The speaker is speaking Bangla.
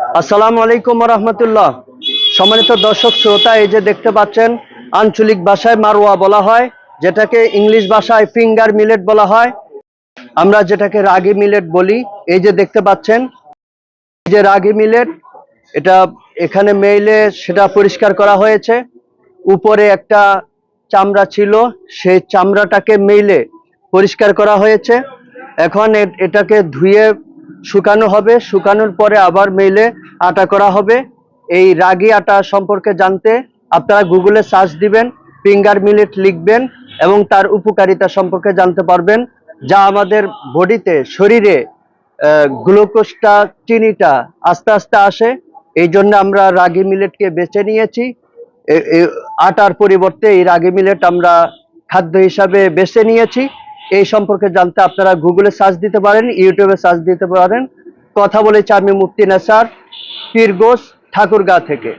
আসসালামু আলাইকুম রহমতুল্লাহ। সম্মানিত দর্শক, শ্রোতা, এই যে দেখতে পাচ্ছেন, আঞ্চলিক ভাষায় মারোয়া বলা হয়, যেটাকে ইংলিশ ভাষায় ফিঙ্গার মিলেট বলা হয়। আমরা যেটাকে রাগি মিলেট বলি, এই যে দেখতে পাচ্ছেন, এই যে রাগি মিলেট এটা এখানে মেইলে সেটা পরিষ্কার করা হয়েছে। উপরে একটা চামড়া ছিল, সেই চামড়াটাকে মেইলে পরিষ্কার করা হয়েছে। এখন এটাকে ধুয়ে শুকানো হবে। শুকানোর পরে আবার মেইলে আটা করা হবে। এই রাগি আটা সম্পর্কে জানতে আপনারা গুগলে সার্চ দিবেন ফিঙ্গার মিলেট লিখবেন এবং তার উপকারিতা সম্পর্কে জানতে পারবেন, যা আমাদের বডিতে, শরীরে গ্লুকোজটা চিনিটা আস্তে আস্তে আসে। এই জন্য আমরা রাগি মিলেটকে বেছে নিয়েছি। আটার পরিবর্তে এই রাগি মিলেট আমরা খাদ্য হিসাবে বেছে নিয়েছি। এই সম্পর্কে জানতে আপনারা গুগলে সার্চ দিতে পারেন, ইউটিউবে সার্চ দিতে পারেন। কথা বলেছি আমি মুফতি নাসার পীরগোস ঠাকুরগাঁ থেকে।